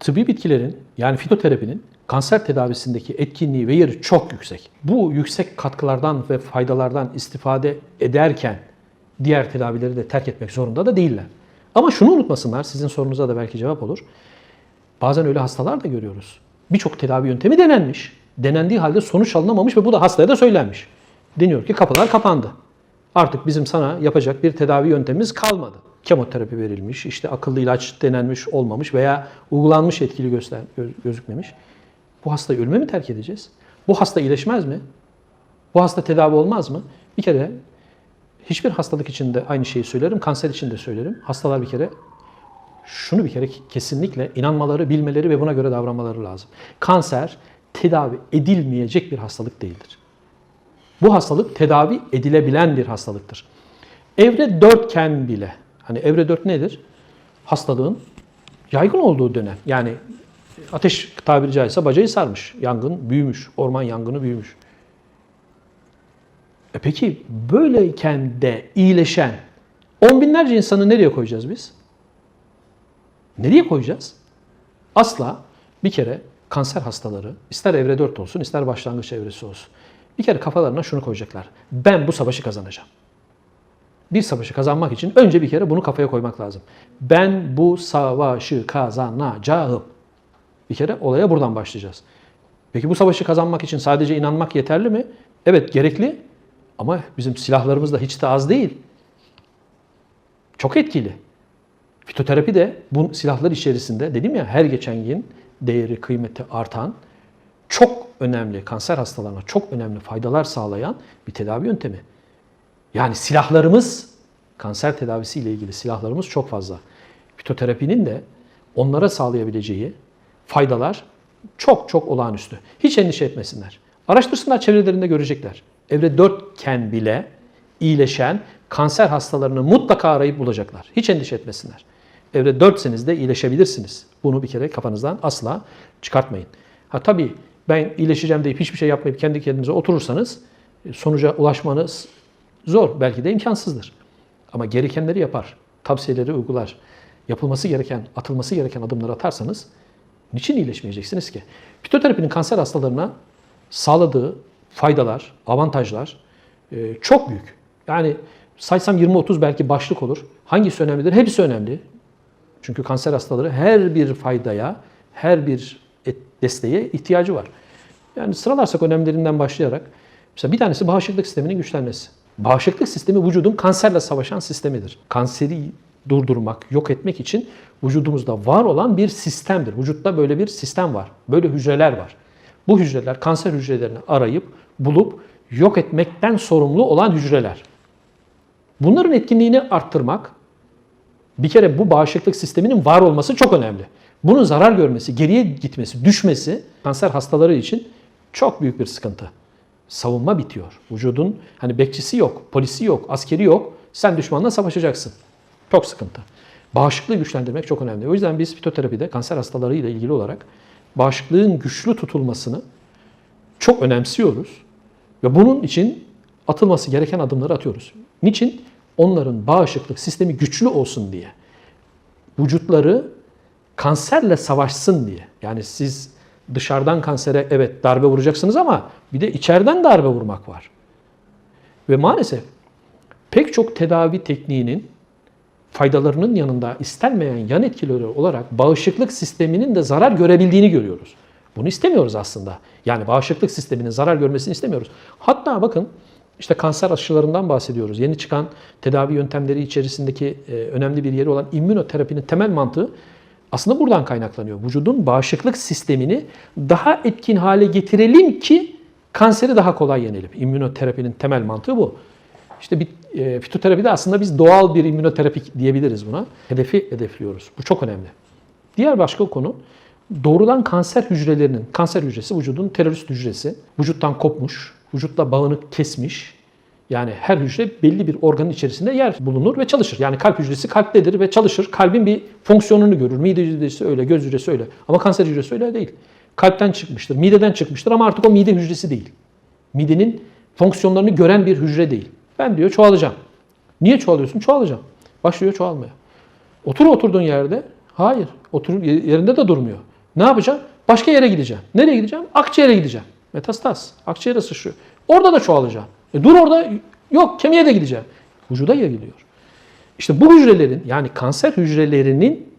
tıbbi bitkilerin yani fitoterapinin kanser tedavisindeki etkinliği ve yeri çok yüksek. Bu yüksek katkılardan ve faydalardan istifade ederken diğer tedavileri de terk etmek zorunda da değiller. Ama şunu unutmasınlar, sizin sorunuza da belki cevap olur. Bazen öyle hastalar da görüyoruz. Birçok tedavi yöntemi denenmiş. Denendiği halde sonuç alınamamış ve bu da hastaya da söylenmiş. Deniyor ki kapılar kapandı. Artık bizim sana yapacak bir tedavi yöntemimiz kalmadı. Kemoterapi verilmiş, işte akıllı ilaç denenmiş olmamış veya uygulanmış etkili göster gö- gözükmemiş. Bu hastayı ölüme mi terk edeceğiz? Bu hasta iyileşmez mi? Bu hasta tedavi olmaz mı? Bir kere hiçbir hastalık için de aynı şeyi söylerim, kanser için de söylerim. Hastalar bir kere şunu bir kere kesinlikle inanmaları, bilmeleri ve buna göre davranmaları lazım. Kanser tedavi edilmeyecek bir hastalık değildir. Bu hastalık tedavi edilebilen bir hastalıktır. Evre 4 iken bile, hani evre 4 nedir? Hastalığın yaygın olduğu dönem. Yani ateş tabiri caizse bacayı sarmış, yangın büyümüş, orman yangını büyümüş. E peki böyleyken de iyileşen on binlerce insanı nereye koyacağız biz? Nereye koyacağız? Asla bir kere kanser hastaları ister evre 4 olsun ister başlangıç evresi olsun. Bir kere kafalarına şunu koyacaklar. Ben bu savaşı kazanacağım. Bir savaşı kazanmak için önce bir kere bunu kafaya koymak lazım. Ben bu savaşı kazanacağım. Bir kere olaya buradan başlayacağız. Peki bu savaşı kazanmak için sadece inanmak yeterli mi? Evet gerekli ama bizim silahlarımız da hiç de az değil. Çok etkili. Fitoterapi de bu silahlar içerisinde dedim ya her geçen gün değeri, kıymeti artan çok önemli kanser hastalarına çok önemli faydalar sağlayan bir tedavi yöntemi. Yani silahlarımız kanser tedavisi ile ilgili silahlarımız çok fazla. Fitoterapinin de onlara sağlayabileceği faydalar çok çok olağanüstü. Hiç endişe etmesinler. Araştırsınlar çevrelerinde görecekler. Evre 4 iken bile iyileşen kanser hastalarını mutlaka arayıp bulacaklar. Hiç endişe etmesinler. Evre 4'seniz de iyileşebilirsiniz. Bunu bir kere kafanızdan asla çıkartmayın. Ha tabii ben iyileşeceğim deyip hiçbir şey yapmayıp kendi kendinize oturursanız e, sonuca ulaşmanız zor. Belki de imkansızdır. Ama gerekenleri yapar. Tavsiyeleri uygular. Yapılması gereken, atılması gereken adımları atarsanız niçin iyileşmeyeceksiniz ki? Fitoterapinin kanser hastalarına sağladığı faydalar, avantajlar e, çok büyük. Yani saysam 20-30 belki başlık olur. Hangisi önemlidir? Hepsi önemli. Çünkü kanser hastaları her bir faydaya, her bir desteğe ihtiyacı var. Yani sıralarsak önemlerinden başlayarak, mesela bir tanesi bağışıklık sisteminin güçlenmesi. Bağışıklık sistemi vücudun kanserle savaşan sistemidir. Kanseri durdurmak, yok etmek için vücudumuzda var olan bir sistemdir. Vücutta böyle bir sistem var. Böyle hücreler var. Bu hücreler kanser hücrelerini arayıp, bulup yok etmekten sorumlu olan hücreler. Bunların etkinliğini arttırmak, bir kere bu bağışıklık sisteminin var olması çok önemli. Bunun zarar görmesi, geriye gitmesi, düşmesi kanser hastaları için çok büyük bir sıkıntı. Savunma bitiyor. Vücudun hani bekçisi yok, polisi yok, askeri yok. Sen düşmanla savaşacaksın. Çok sıkıntı. Bağışıklığı güçlendirmek çok önemli. O yüzden biz fitoterapide kanser hastaları ile ilgili olarak bağışıklığın güçlü tutulmasını çok önemsiyoruz. Ve bunun için atılması gereken adımları atıyoruz. Niçin? Onların bağışıklık sistemi güçlü olsun diye. Vücutları kanserle savaşsın diye. Yani siz dışarıdan kansere evet darbe vuracaksınız ama bir de içeriden darbe vurmak var. Ve maalesef pek çok tedavi tekniğinin faydalarının yanında istenmeyen yan etkileri olarak bağışıklık sisteminin de zarar görebildiğini görüyoruz. Bunu istemiyoruz aslında. Yani bağışıklık sisteminin zarar görmesini istemiyoruz. Hatta bakın işte kanser aşılarından bahsediyoruz. Yeni çıkan tedavi yöntemleri içerisindeki e, önemli bir yeri olan immünoterapinin temel mantığı aslında buradan kaynaklanıyor. Vücudun bağışıklık sistemini daha etkin hale getirelim ki kanseri daha kolay yenelim. İmmünoterapinin temel mantığı bu. İşte bir e, fitoterapide aslında biz doğal bir immünoterapi diyebiliriz buna. Hedefi hedefliyoruz. Bu çok önemli. Diğer başka konu doğrudan kanser hücrelerinin, kanser hücresi vücudun terörist hücresi. Vücuttan kopmuş, vücutla bağını kesmiş. Yani her hücre belli bir organın içerisinde yer bulunur ve çalışır. Yani kalp hücresi kalptedir ve çalışır. Kalbin bir fonksiyonunu görür. Mide hücresi öyle, göz hücresi öyle. Ama kanser hücresi öyle değil. Kalpten çıkmıştır, mideden çıkmıştır ama artık o mide hücresi değil. Midenin fonksiyonlarını gören bir hücre değil. Ben diyor çoğalacağım. Niye çoğalıyorsun? Çoğalacağım. Başlıyor çoğalmaya. Otur oturduğun yerde. Hayır. Otur yerinde de durmuyor. Ne yapacağım? Başka yere gideceğim. Nereye gideceğim? Akciğere gideceğim. Metastaz. Akciğere sıçrıyor. Orada da çoğalacağım. E dur orada. Yok kemiğe de gideceğim. Vücuda yayılıyor. İşte bu hücrelerin yani kanser hücrelerinin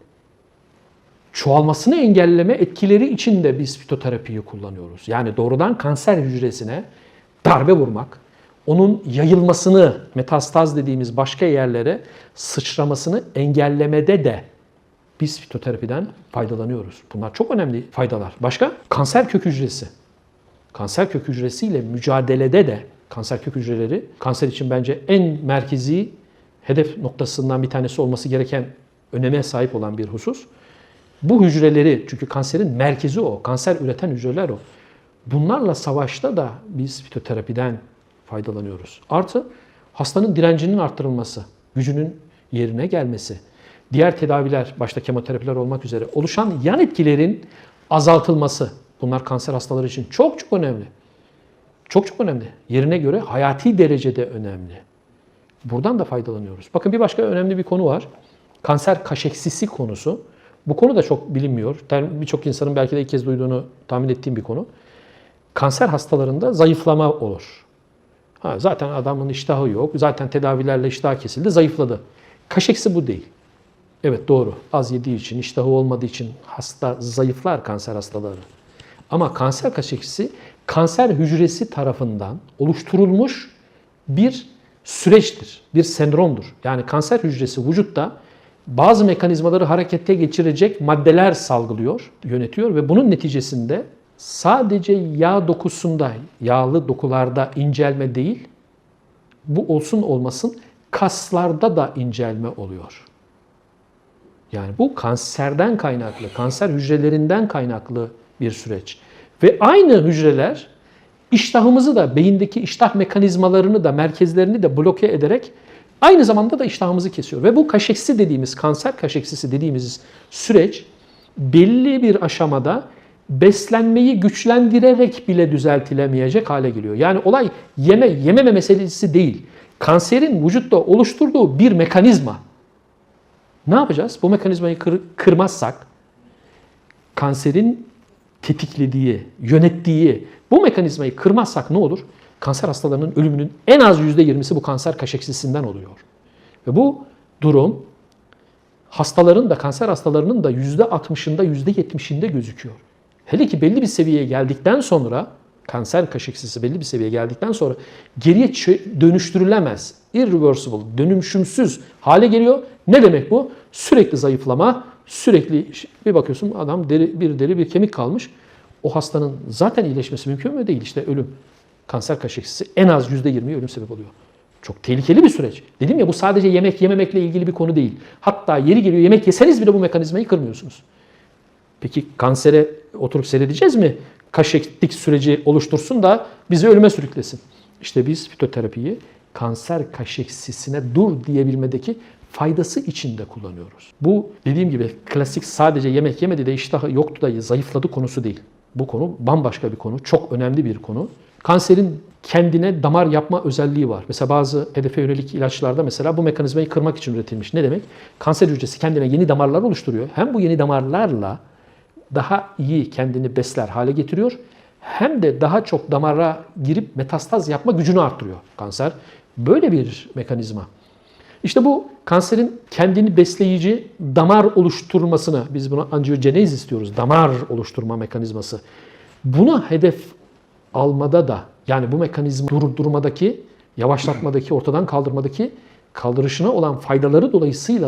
çoğalmasını engelleme etkileri için de biz fitoterapiyi kullanıyoruz. Yani doğrudan kanser hücresine darbe vurmak, onun yayılmasını, metastaz dediğimiz başka yerlere sıçramasını engellemede de biz fitoterapiden faydalanıyoruz. Bunlar çok önemli faydalar. Başka? Kanser kök hücresi. Kanser kök hücresiyle mücadelede de kanser kök hücreleri kanser için bence en merkezi hedef noktasından bir tanesi olması gereken öneme sahip olan bir husus. Bu hücreleri çünkü kanserin merkezi o. Kanser üreten hücreler o. Bunlarla savaşta da biz fitoterapiden faydalanıyoruz. Artı hastanın direncinin arttırılması, gücünün yerine gelmesi, diğer tedaviler, başta kemoterapiler olmak üzere oluşan yan etkilerin azaltılması. Bunlar kanser hastaları için çok çok önemli. Çok çok önemli. Yerine göre hayati derecede önemli. Buradan da faydalanıyoruz. Bakın bir başka önemli bir konu var. Kanser kaşeksisi konusu. Bu konu da çok bilinmiyor. Birçok insanın belki de ilk kez duyduğunu tahmin ettiğim bir konu. Kanser hastalarında zayıflama olur. Ha, zaten adamın iştahı yok. Zaten tedavilerle iştah kesildi, zayıfladı. Kaşeksi bu değil. Evet doğru. Az yediği için, iştahı olmadığı için hasta zayıflar kanser hastaları. Ama kanser kaşeksi kanser hücresi tarafından oluşturulmuş bir süreçtir, bir sendromdur. Yani kanser hücresi vücutta bazı mekanizmaları harekete geçirecek maddeler salgılıyor, yönetiyor ve bunun neticesinde sadece yağ dokusunda, yağlı dokularda incelme değil, bu olsun olmasın kaslarda da incelme oluyor. Yani bu kanserden kaynaklı, kanser hücrelerinden kaynaklı bir süreç. Ve aynı hücreler iştahımızı da, beyindeki iştah mekanizmalarını da, merkezlerini de bloke ederek aynı zamanda da iştahımızı kesiyor. Ve bu kaşeksi dediğimiz, kanser kaşeksisi dediğimiz süreç belli bir aşamada beslenmeyi güçlendirerek bile düzeltilemeyecek hale geliyor. Yani olay yeme, yememe meselesi değil. Kanserin vücutta oluşturduğu bir mekanizma. Ne yapacağız? Bu mekanizmayı kır, kırmazsak kanserin tetiklediği, yönettiği bu mekanizmayı kırmazsak ne olur? Kanser hastalarının ölümünün en az %20'si bu kanser kaşeksisinden oluyor. Ve bu durum hastaların da kanser hastalarının da %60'ında %70'inde gözüküyor. Hele ki belli bir seviyeye geldikten sonra kanser kaşeksisi belli bir seviyeye geldikten sonra geriye dönüştürülemez, irreversible, dönüşümsüz hale geliyor. Ne demek bu? Sürekli zayıflama, sürekli bir bakıyorsun adam deri, bir deri bir kemik kalmış. O hastanın zaten iyileşmesi mümkün mü? Değil işte ölüm. Kanser kaşeksisi en az %20 ölüm sebep oluyor. Çok tehlikeli bir süreç. Dedim ya bu sadece yemek yememekle ilgili bir konu değil. Hatta yeri geliyor yemek yeseniz bile bu mekanizmayı kırmıyorsunuz. Peki kansere oturup seyredeceğiz mi? Kaşeklik süreci oluştursun da bizi ölüme sürüklesin. İşte biz fitoterapiyi kanser kaşeksisine dur diyebilmedeki faydası için de kullanıyoruz. Bu dediğim gibi klasik sadece yemek yemedi de iştahı yoktu da zayıfladı konusu değil. Bu konu bambaşka bir konu, çok önemli bir konu. Kanserin kendine damar yapma özelliği var. Mesela bazı hedefe yönelik ilaçlarda mesela bu mekanizmayı kırmak için üretilmiş. Ne demek? Kanser hücresi kendine yeni damarlar oluşturuyor. Hem bu yeni damarlarla daha iyi kendini besler hale getiriyor. Hem de daha çok damara girip metastaz yapma gücünü arttırıyor kanser. Böyle bir mekanizma. İşte bu kanserin kendini besleyici damar oluşturmasını, biz buna angiogenez istiyoruz, damar oluşturma mekanizması. Buna hedef almada da yani bu mekanizma durdurmadaki, yavaşlatmadaki, ortadan kaldırmadaki kaldırışına olan faydaları dolayısıyla